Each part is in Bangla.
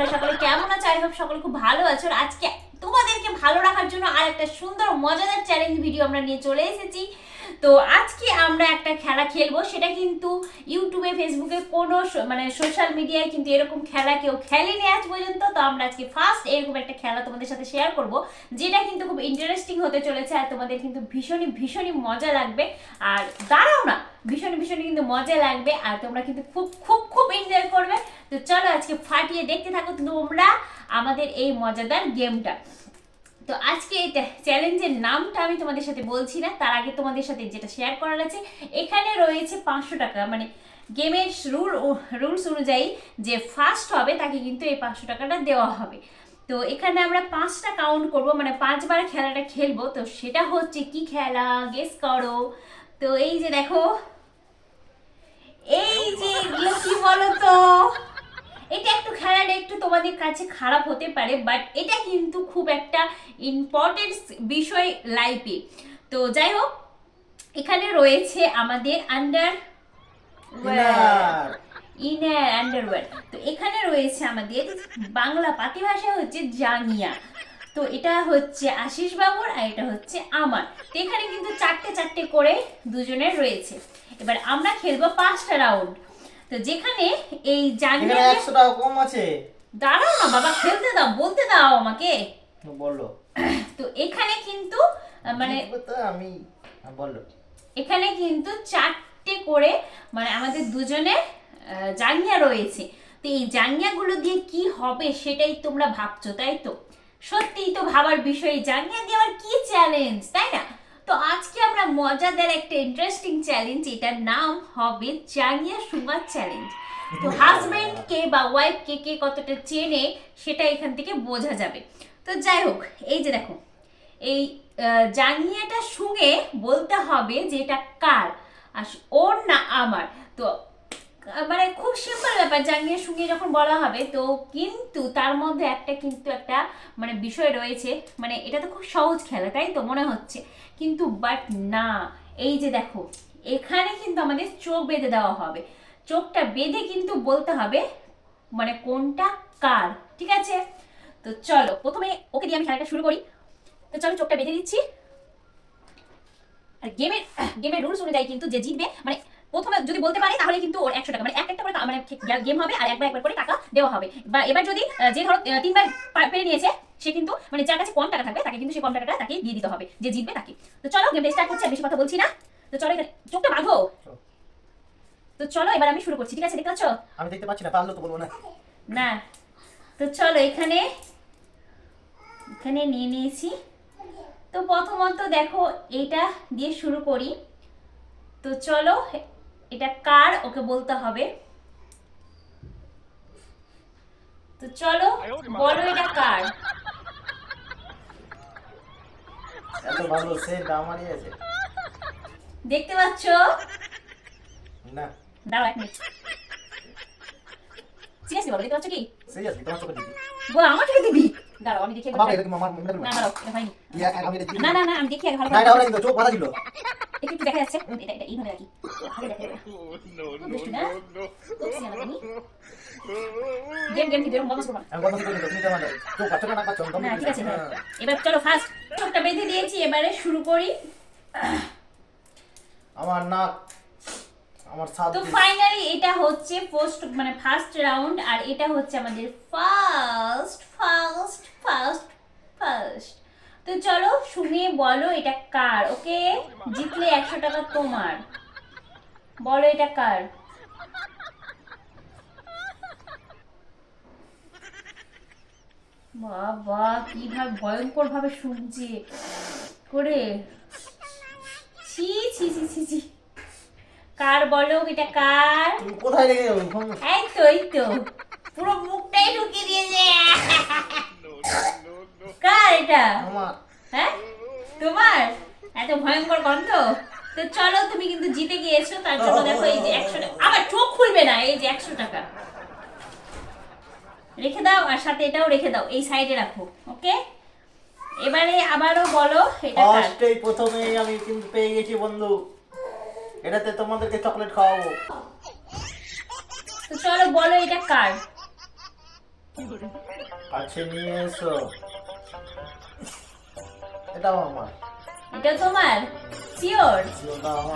তোমরা সকলে কেমন আছো? আই হোপ সকলে খুব ভালো আছো। আজকে তোমাদেরকে ভালো রাখার জন্য আর একটা সুন্দর, মজাদার চ্যালেঞ্জ ভিডিও আমরা নিয়ে চলে এসেছি। তো আজকে আমরা একটা খেলা খেলব, সেটা কিন্তু ইউটিউবে ফেসবুকে কোনো মানে সোশ্যাল মিডিয়ায় কিন্তু এরকম খেলা কেউ খেলেনি আজ পর্যন্ত, তো আমরা আজকে ফার্স্ট এরকম একটা খেলা তোমাদের সাথে শেয়ার করব, যেটা কিন্তু খুব ইন্টারেস্টিং হতে চলেছে আর তোমাদের কিন্তু ভীষণই ভীষণই মজা লাগবে। আর দাঁড়াও না ভীষণ ভীষণই কিন্তু মজা লাগবে আর তোমরা কিন্তু খুব খুব খুব এনজয় করবে। তো চলো আজকে ফাটিয়ে দেখতে থাকো তোমরা আমাদের এই মজাদার গেমটা তো আজকে এই চ্যালেঞ্জের নামটা আমি তোমাদের সাথে বলছি না, তার আগে তোমাদের সাথে যেটা শেয়ার করার আছে, এখানে রয়েছে পাঁচশো টাকা মানে গেমের রুল রুলস অনুযায়ী যে ফার্স্ট হবে, তাকে কিন্তু এই পাঁচশো টাকাটা দেওয়া হবে। তো এখানে আমরা পাঁচটা কাউন্ট করব মানে পাঁচবার খেলাটা খেলব, তো সেটা হচ্ছে কি খেলা? গেস করো। তো এই যে দেখো, এই যে কি বলো তো এটা একটু খেলাটা একটু তোমাদের কাছে খারাপ হতে পারে বাট এটা কিন্তু খুব একটা ইম্পর্টেন্ট বিষয় লাইফে তো যাই হোক এখানে রয়েছে আমাদের আন্ডার ইনার আন্ডারওয়্যার তো এখানে রয়েছে আমাদের বাংলা পাতি ভাষা হচ্ছে জাঙ্গিয়া। তো এটা হচ্ছে আশিস বাবুর আর এটা হচ্ছে আমার। তো এখানে কিন্তু চারটে চারটে করে দুজনের রয়েছে। এবার আমরা খেলব পাঁচটা রাউন্ড তো যেখানে এই জাঙ্গিয়া একশো টাকা কম আছে। দাঁড়াও না বাবা খেলতে দাও বলতে দাও আমাকে। বলল। তো এখানে কিন্তু মানে তো আমি হ্যাঁ, বলল। এখানে কিন্তু চারটে করে মানে আমাদের দুজনে জাঙ্গিয়া রয়েছে। তো এই জাঙ্গিয়াগুলো দিয়ে কি হবে সেটাই তোমরা ভাবছ তাই তো? সত্যিই তো ভাবার বিষয় জাঙ্গিয়া দিয়ে আবার কি চ্যালেঞ্জ তাই না? তো আজকে আমরা মজাদার একটা ইন্টারেস্টিং চ্যালেঞ্জ এটার নাম হবে জাঙ্গিয়া সুমার চ্যালেঞ্জ তো হাজবেন্ড কে বা ওয়াইফ কে কে কতটা চেনে সেটা এখান থেকে বোঝা যাবে। তো যাই হোক এই যে দেখো এই জাঙ্গিয়াটা শুনে বলতে হবে যে এটা কার? আর ওর না আমার? তো মানে খুব সিম্পল ব্যাপার জাঙ্গিয়া শুনে যখন বলা হবে, তো কিন্তু তার মধ্যে একটা কিন্তু একটা মানে বিষয় রয়েছে মানে এটা তো খুব সহজ খেলা, তাই তো মনে হচ্ছে। কিন্তু বাট না, এই যে দেখো, এখানে কিন্তু আমাদের চোখ বেঁধে দেওয়া হবে। চোখটা বেঁধে কিন্তু বলতে হবে মানে কোনটা কার, ঠিক আছে? তো চলো, প্রথমে ওকে দিয়ে আমি খেলাটা শুরু করি। তো চলো চোখটা বেঁধে দিচ্ছি। আর গেমের গেমের রুলস অনুযায়ী কিন্তু যে জিতবে মানে প্রথমে যদি বলতে পারে তাহলে কিন্তু ওর একশো টাকা। মানে এক একটা করে মানে গেম হবে আর একবার একবার করে টাকা দেওয়া হবে। বা এবার যদি যে ধরো তিনবার পেরে নিয়েছে সে কিন্তু মানে যার কাছে কম টাকা থাকবে তাকে কিন্তু সেই কম টাকাটা তাকে দিয়ে দিতে হবে। যে জিতবে তাকে। তো চলো গেমটা স্টার্ট করছি আর বেশি কথা বলছি না। তো চলো এখানে চোখটা বাঁধো। তো চলো এবার আমি শুরু করছি। ঠিক আছে দেখতে পাচ্ছ? আমি দেখতে পাচ্ছি না পারল তো বলব না। না। তো চলো এখানে এখানে নিয়ে নিয়েছি। তো প্রথমত দেখো এটা দিয়ে শুরু করি। তো চলো এটা কার? ওকে বলতে হবে। তো চলো বলো এটা কার? এত ভালো সে আমারই আছে। দেখতে পাচ্ছ? না। দাঁড়াও এক মিনিট সিরিয়াসলি বলো দেখতে পাচ্ছ কি? সিরিয়াসলি তোমার চোখে দিদি বল আমার থেকে দিবি? দাঁড়াও আমি দেখি একবার বাবা এটা কি মামার মুখে না। দাঁড়াও এটা হয়নি। আমি দেখি। না না না আমি দেখি আগে ভালো না এটা কিন্তু চোখ বাঁধা ছিল। একটু একটু দেখা যাচ্ছে। এটা এটা এইভাবে রাখি। ভালো দেখা। যাবে দুষ্টু না? বুঝছি না তুমি গেম গেম কিন্তু এরকম বন্ধ করবা না। আমি কথা বলছি তুমি তো চোখ পাচ্ছ না না না না ঠিক আছে। এবার চলো ফার্স্ট চোখটা বেঁধে দিয়েছি এবারে শুরু করি। আমার নাক আমার সাত তো ফাইনালি এটা হচ্ছে পোস্ট মানে ফার্স্ট রাউন্ড আর এটা হচ্ছে আমাদের ফার্স্ট ফার্স্ট ফার্স্ট ফার্স্ট তো চলো শুনে বলো এটা কার ওকে? জিতলে একশো টাকা তোমার। বলো এটা কার? বাবা কীভাবে ভয়ঙ্কর ভাবে শুনছে। করে। ছি ছি ছি ছি ছি। কার বলো এটা কার? কোথায় রেখে এই তো এই তো। পুরো মুখটাই ঢুকিয়ে দিয়েছে। কার এটা? আমার। হ্যাঁ? তোমার? এত ভয়ঙ্কর গন্ধ। তো চলো তুমি কিন্তু জিতে গিয়েছো তার জন্য দেখো এই যে একশো টাকা। আবার চোখ খুলবে না এই যে একশো টাকা। রেখে দাও আর সাথে এটাও রেখে দাও এই সাইডে রাখো ওকে? এবারে আবারও বলো এটা ফার্স্টেই প্রথমেই আমি কিন্তু পেয়ে গেছি বন্ধু। এটাতে তোমাদেরকে চকলেট খাওয়াবো। তো চলো বলো এটা কার? কাছে নিয়ে এসো। এটাও আমার। এটা তোমার?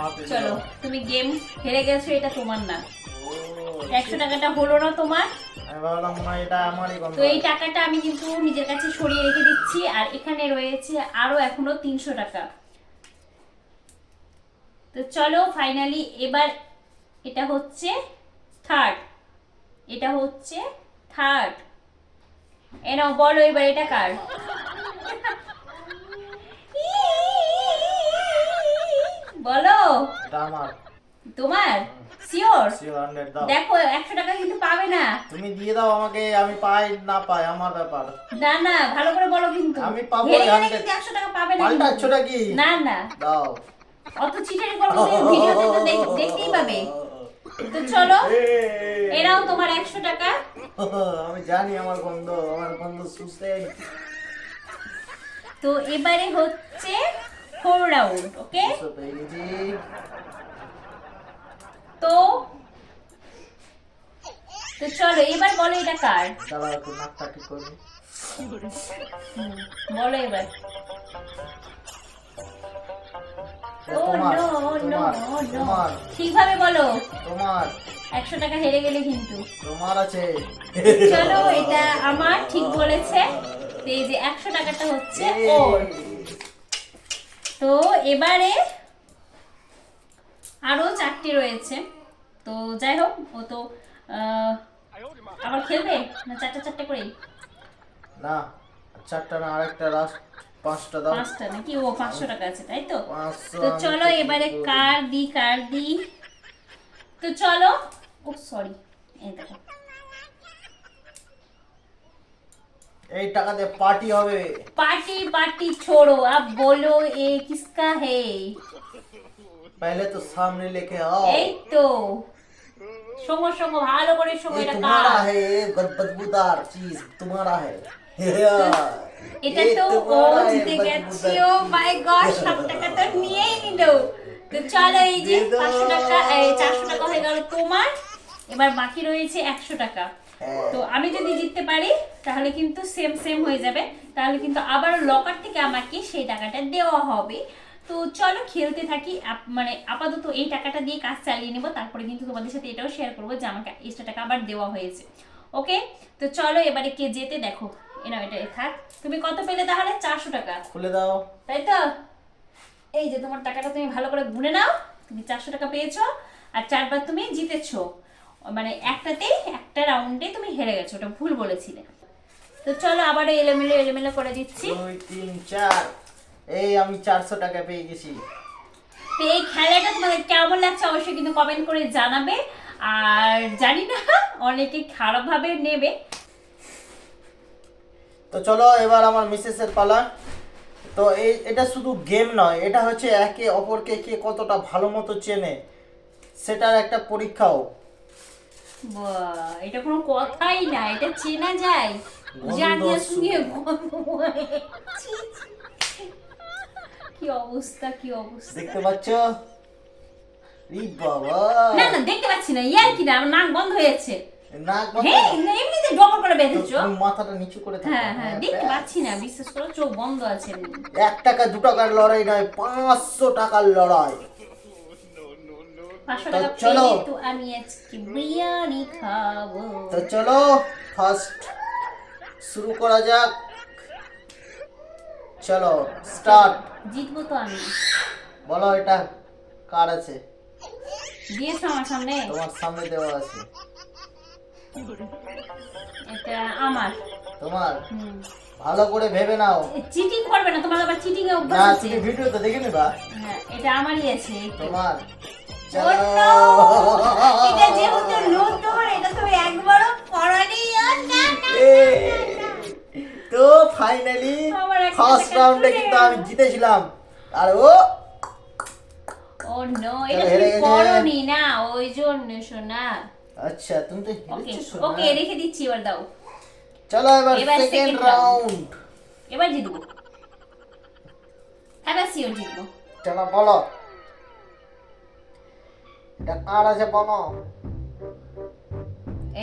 হাতে চলো তুমি গেম হেরে গেছো এটা তোমার না। একশো টাকাটা হলো না তোমার? তো এই টাকাটা আমি কিন্তু নিজের কাছে সরিয়ে রেখে দিচ্ছি আর এখানে রয়েছে আরও এখনও তিনশো টাকা। তো চলো ফাইনালি এবার এটা হচ্ছে থার্ড এটা হচ্ছে থার্ড এ নাও বলো এবার এটা কার? বলো। আমার। তোমার? শিওর সিও হান্ড্রেড দাও। দেখো একশো টাকা কিন্তু পাবে না। তুমি দিয়ে দাও আমাকে আমি পাই না পাই আমার ব্যাপার। না না ভালো করে বলো কিন্তু। আমি পাবো হেরে গেলে 100 কিন্তু একশো টাকা পাবে না পাল্টাচ্ছটা কিন্তু। কি? না না। দাও। অত চিটারি করব ভিডিওতে তো দেখতেই পাবে। তো চলো এরাও তোমার একশো টাকা। আমি জানি আমার গন্ধ আমার গন্ধ সুস্থে তো এবারে হচ্ছে ওকে পেয়ে গেছি তো তো চলো এবার বলো এটা কার? দাঁড়াও একটু নাকটা ঠিক করি বলো এবার। ঠিকভাবে বলো। তোমার। একশো টাকা হেরে গেলে কিন্তু। তোমার আছে। চলো এটা আমার ঠিক বলেছে। এই যে একশো টাকাটা হচ্ছে ওর। তো এবারে আরও চারটে রয়েছে। তো যাই হোক ও তো আবার খেলবে? না চারটে চারটে করেই? না চারটা না আরেকটা লাস্ট পাঁচটা দাও। পাঁচটা নাকি? ও পাঁচশো টাকা আছে তাই তো? তো চলো এবারে কার। দি কার দি? তো চলো ও সরি এই দেখো। এই টাকা দিয়ে পার্টি হবে पार्टी पार्टी छोड़ो अब बोलो ये किसका है पहले तो सामने लेके आओ এই তো সঙ্গ সঙ্গ ভালো করে সঙ্গ ये এটা तुम्हारा কার? है ये बद- बदबूदार चीज तुम्हारा है এটা ये তো ও तुम्हारा है, জিতে बदबूदार গেছি ও चीज। মাই গড সব টাকা তো নিয়েই নিল তো চলো এই যে দিয়ে দাও। পাঁচশো টাকা এই চারশো টাকা হয়ে গেল তোমার এবার বাকি রয়েছে একশো টাকা হ্যাঁ। তো আমি যদি জিততে পারি তাহলে কিন্তু সেম সেম হয়ে যাবে। তাহলে কিন্তু আবার লকার থেকে আমাকে সেই টাকাটা দেওয়া হবে। তো চলো খেলতে থাকি। মানে আপাতত এই টাকাটা দিয়ে কাজ চালিয়ে নেব। তারপরে কিন্তু তোমাদের সাথে এটাও শেয়ার করব যে আমাকে এক্সট্রা টাকা আবার দেওয়া হয়েছে। ওকে তো চলো এবারে কে যেতে দেখো। এনাও এটা থাক। তুমি কত পেলে তাহলে? চারশো টাকা। খুলে দাও। তাই তো? এই যে তোমার টাকাটা তুমি ভালো করে গুনে নাও। তুমি চারশো টাকা পেয়েছ। আর চারবার তুমি জিতেছো। মানে একটাতেই একটা রাউন্ডে তুমি হেরে গেছো ওটা ভুল বলেছিলে। তো চলো আবার এলোমেলো এলোমেলো করে দিচ্ছি। দুই তিন চার। এই আমি চারশো টাকা পেয়ে গেছি। তো এই খেলাটা তোমাদের কেমন লাগছে অবশ্যই কিন্তু কমেন্ট করে জানাবে। আর জানি না অনেকে খারাপভাবে নেবে। তো চলো এবার আমার মিসেসের পালা। তো এই এটা শুধু গেম নয় এটা হচ্ছে একে অপরকে কে কতটা ভালো মতো চেনে সেটার একটা পরীক্ষাও। বাহ, এটা কোনো কথাই না এটা চেনা যায়। জানিয়ে শুনিয়ে। কি অবস্থা কি অবস্থা। দেখতে পাচ্ছ? বাবা। না না দেখতে পাচ্ছি না ইয়ার কি না আমার নাক বন্ধ হয়েছে। নাক বন্ধ? হ্যাঁ এমনিতে ডবল করে বেঁধেছো। মাথাটা নিচু করে হ্যাঁ হ্যাঁ দেখতে পাচ্ছি না বিশ্বাস করো চোখ বন্ধ আছে। এক টাকা দু টাকার লড়াই নয় পাঁচশো টাকার লড়াই। তো চলো। তো আমি আজকে বিরিয়ানি খাব। তো চলো ফার্স্ট শুরু করা যাক। চলো স্টার্ট জিতবো তো আমি। বলো এটা কার আছে? দিয়েছ আমার সামনে? তোমার সামনে দেওয়া আছে। এটা আমার। তোমার? ভালো করে ভেবে নাও। চিটিং করবে না তোমার আবার চিটিং এ না অভ্যাস আছে তুমি ভিডিও তো দেখে নিবা হ্যাঁ এটা আমারই আছে। তোমার! এটা যেহেতু নতুন এটা তুমি একবারও পড়ানি। আর না না এই, তো ফাইনালি ফার্স্ট রাউন্ডে কিন্তু আমি জিতেছিলাম। আর ও ও নো এটা তুমি পড়নি না ওই জন্য শোনা আচ্ছা তুমি তো ওকে রেখে দিচ্ছি এবার দাও। চলো এবার সেকেন্ড রাউন্ড এবার জিতবো। এবার সিওর জিতবো। চলো বলো। এটা কার আছে বলো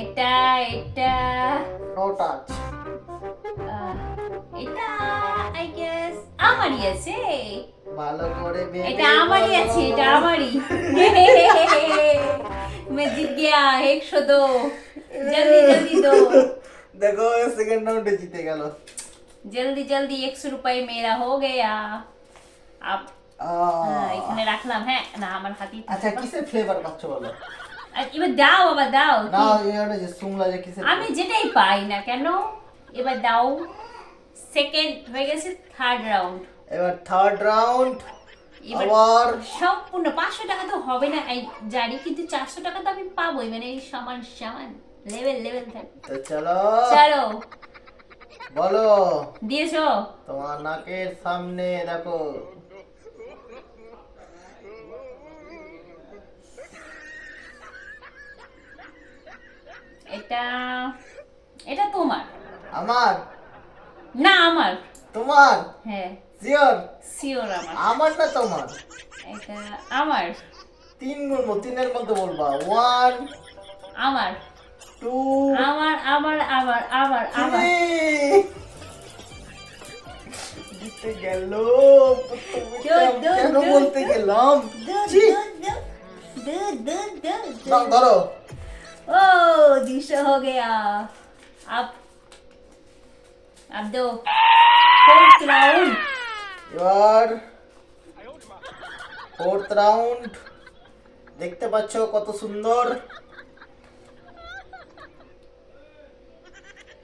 এটা এটা নো টাচ আহ, এটা আই গেস আমারই আছে ভালো করে বেঁধে এটা আমারই বলো। আছে এটা আমারই मैं जीत गया एक सौ दो जल्दी जल्दी दो দেখো সেকেন্ড রাউন্ডে জিতে গেল जल्दी जल्दी एक सौ रुपये मेरा हो गया अब আহ, এখানে রাখলাম হ্যাঁ না আমার আচ্ছা কিসের ফ্লেভার পাচ্ছ বলো? এবার দাও দাও না এটা যে সুমলা যে কিসের আমি যেটাই পাই না কেন এবার দাও সেকেন্ড হয়ে গেছে থার্ড রাউন্ড এবার থার্ড রাউন্ড আবার সম্পূর্ণ পাঁচশো টাকা তো হবে না এই জানি কিন্তু চারশো টাকা তো আমি পাবোই মানে এই সমান সমান লেভেল লেভেল তো চলো। চলো। বলো। দিয়েছ? তোমার নাকের সামনে দেখো। এটা এটা তোমার। আমার? না আমার। তোমার? হ্যাঁ। শিওর শিওর আমার। আমার না তোমার? এটা আমার। তিন বলব তিনের মধ্যে বলবা। ওয়ান আমার। টু আমার আমার আমার আমার আমার। জিতে গেল। কেন বলতে। গেলাম। ধরো ओ दिशा हो गया अब अब दो फोर्थ राउंड এবার ফোর্থ রাউন্ড দেখতে পাচ্ছ কত সুন্দর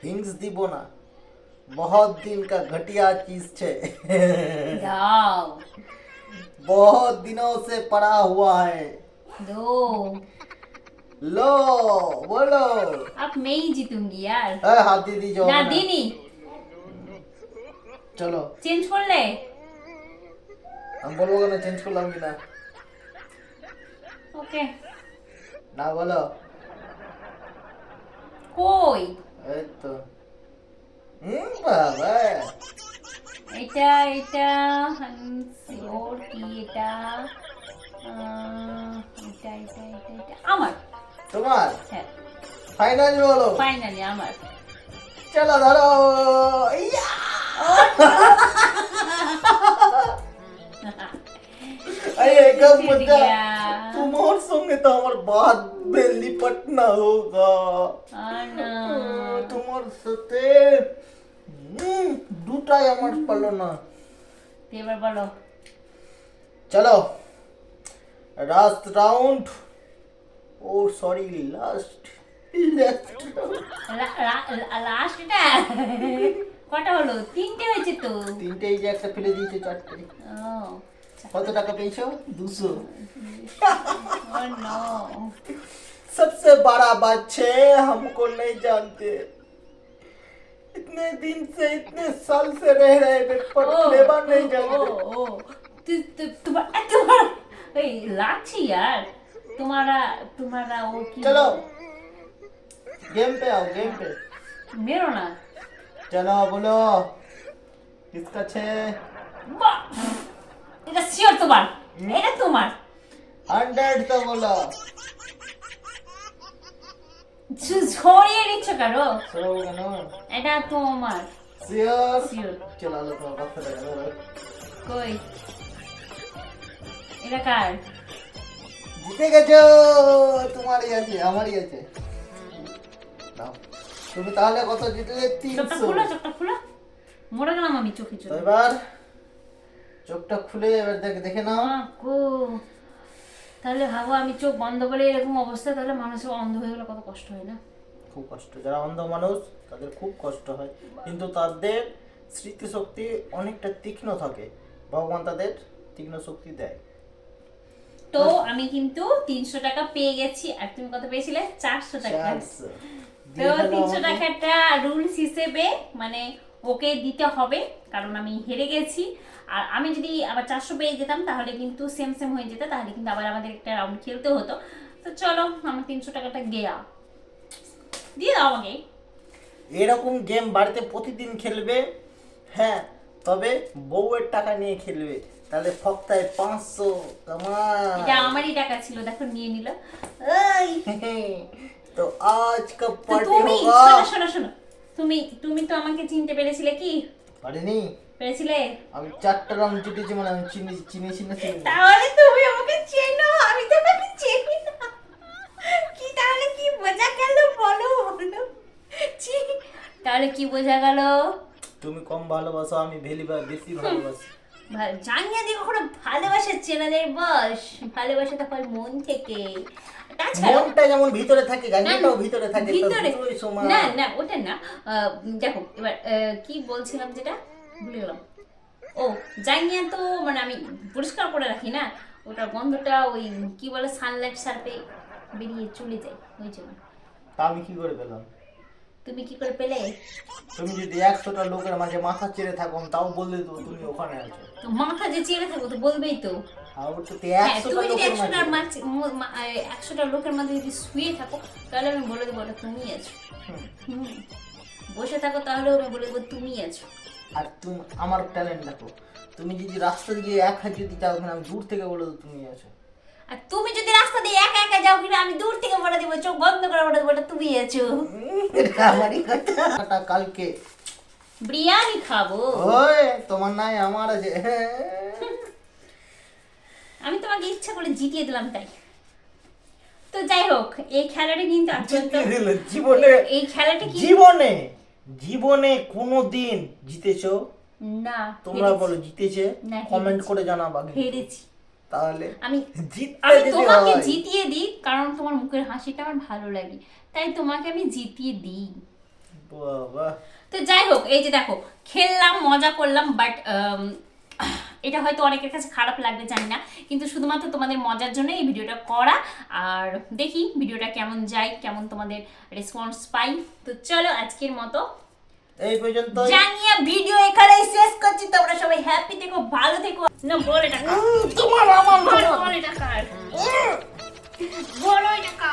हिंग्स দিব না बहुत दिन का घटिया चीज छे जाओ बहुत दिनों से पड़ा हुआ है दो लो बोलो अब मैं ही जीतूंगी यार ए, हाथ दे दीजिए ना ना दीनी चलो চেঞ্জ করলে আমি বলবো কেন চেঞ্জ করলাম কিনা ওকে না বলো কই এই তো হুম বাবা এটা এটা শিওর কি এটা আহ, এটা এটা এটা এটা আমার তোমার হ্যাঁ ফাইনাল বলো ফাইনালি আমার চলো ধরো ইয়া! अरे एकदम जीत मजा गया। तुम्हारे संगे तो हमार बात में लिपटना होगा আর না তোমার সাথে হুম, দুটাই আমার পারলো না এবার বলো চলো লাস্ট রাউন্ড ও সরি লাস্ট লাস্ট এটা কটা হলো তিনটে হয়েছে তো তিনটে এই যে একটা ফেলে দিয়েছে চারটে ও কত টাকা পেয়েছো দুশো ও নো सबसे बड़ा बात छे हमको नहीं जानते इतने दिन से इतने साल से रह रहे हैं पर फ्लेवर नहीं जानते ও তু- তু- তোমার তোমার এই লাগছে यार तुम्हारा तुम्हारा वो কি चलो गेम पे आओ गेम पे মেরো না चलो बोलो किसका छे বাহ! এটা শিওর তোমার এটা তোমার हंड्रेड तो बोलो ছ- ছড়িয়ে দিচ্ছ কারো सो ना এটা তোমার सियर শিওর चलो लो तो बात करेगा কই এটা কার জিতে গেছো। তোমারই আছে আমারই আছে। নাও। তুমি তাহলে কত জিতলে? তিনশো। খুলো চোখটা খুলো। মরে গেলাম আমি চোখে চোখে। এবার চোখটা খুলে এবার দেখে দেখে নাও। গো তাহলে ভাবো আমি চোখ বন্ধ করে এরকম অবস্থা তাহলে মানুষের অন্ধ হয়ে গেলে কত কষ্ট হয় না? খুব কষ্ট। যারা অন্ধ মানুষ তাদের খুব কষ্ট হয়। কিন্তু তাদের স্মৃতিশক্তি অনেকটা তীক্ষ্ণ থাকে। ভগবান তাদের তীক্ষ্ণ শক্তি দেয়। তো আমি কিন্তু তিনশো টাকা পেয়ে গেছি। আর তুমি কত পেয়েছিলে? চারশো টাকা। তো তিনশো টাকাটা রুলস হিসেবে মানে ওকে দিতে হবে কারণ আমি হেরে গেছি। আর আমি যদি আবার চারশো পেয়ে যেতাম তাহলে কিন্তু সেম সেম হয়ে যেত তাহলে কিন্তু আবার আমাদের একটা রাউন্ড খেলতে হতো। তো চলো আমার তিনশো টাকাটা গেয়া। দিয়ে দাও আমাকে। এরকম গেম বাড়িতে প্রতিদিন খেলবে হ্যাঁ তবে বউয়ের টাকা নিয়ে খেলবে। তাহলে ফক্তায় পাঁচশো এটা আমারই টাকা ছিল দেখো নিয়ে নিল। তো আজ কা পার্টি তুমি শোনো শোনো তুমি তুমি তো আমাকে চিনতে পেরেছিলে কি? পারিনি। পেরেছিলে? আমি চারটা মানে আমি চিনি চিনি চিনি তাহলে তুমি আমাকে চেনো আমি তো তোমাকে চিনি না। কি তাহলে কি বোঝা গেল বলো তাহলে কি বোঝা গেল? তুমি কম ভালোবাসো আমি ভেলি বেশি ভালোবাসি। জানিয়ে দিয়ে কখনো ভালোবাসা চেনা যায় বস। ভালোবাসা তো হয় মন থেকে। তাছাড়া মনটা যেমন ভিতরে থাকে গানটাও ভিতরে থাকে ভিতরে না না ওটা না। আহ, দেখো এবার কি বলছিলাম যেটা? ভুলে গেলাম। ও তো মানে আমি পরিষ্কার করে রাখি না ওটা গন্ধটা ওই কি বলে সানলাইট সার্পে বেরিয়ে চলে যায় ওই জন্য। তা আমি কি করে পেলাম? তুমি কি করে পেলে? তুমি যদি একশোটা লোকের মাঝে মাথা চেড়ে থাকো তাও বললে তো তুমি ওখানে আছো। তো মাথা যে চেড়ে থাকো তো বলবেই তো। হ্যাঁ একশোটা লোকের মাঝে যদি শুয়ে থাকো তাহলে আমি বলে দেবো তুমি আছো। বসে থাকো তাহলেও আমি বলে দেবো তুমি আছো। আর তুমি আমার ট্যালেন্ট দেখো। তুমি যদি রাস্তা দিয়ে এক হাত যদি যাও ওখানে আমি দূর থেকে বলে দেবো তুমি আছো। আর তুমি যদি রাস্তা দিয়ে একা একা যাও কিনা আমি দূর থেকে বলে দেবো চোখ বন্ধ করে বলে দেবো তুমি আছো এটা আমারই কথা। কালকে। বিরিয়ানি খাব। ওই তোমার নাই আমার আছে। আমি তোমাকে ইচ্ছা করে জিতিয়ে দিলাম তাই। তো যাই হোক এই খেলাটা কিন্তু জীবনে এই খেলাটা কি জীবনে জীবনে কোনো দিন জিতেছো? না তোমরা বলো জিতেছে? না, কমেন্ট করে জানাবা। হেরেছি। তাহলে আমি আমি তোমাকে জিতিয়ে দিই কারণ তোমার মুখের হাসিটা আমার ভালো লাগে। তাই তোমাকে আমি জিতিয়ে দিই। বাবা। তো যাই হোক এই যে দেখো খেললাম মজা করলাম বাট এটা হয়তো অনেকের কাছে খারাপ লাগবে জানি না। কিন্তু শুধুমাত্র তোমাদের মজার জন্য এই ভিডিওটা করা। আর দেখি ভিডিওটা কেমন যায় কেমন তোমাদের রেসপন্স পাই। তো চলো আজকের মতো। এই পর্যন্ত জানিয়ে ভিডিও এখানে শেষ করছি। তোমরা সবাই হ্যাপি থেকো ভালো থেকো। না বলে টাকা তোমার আমার বলে টাকা বলে টাকা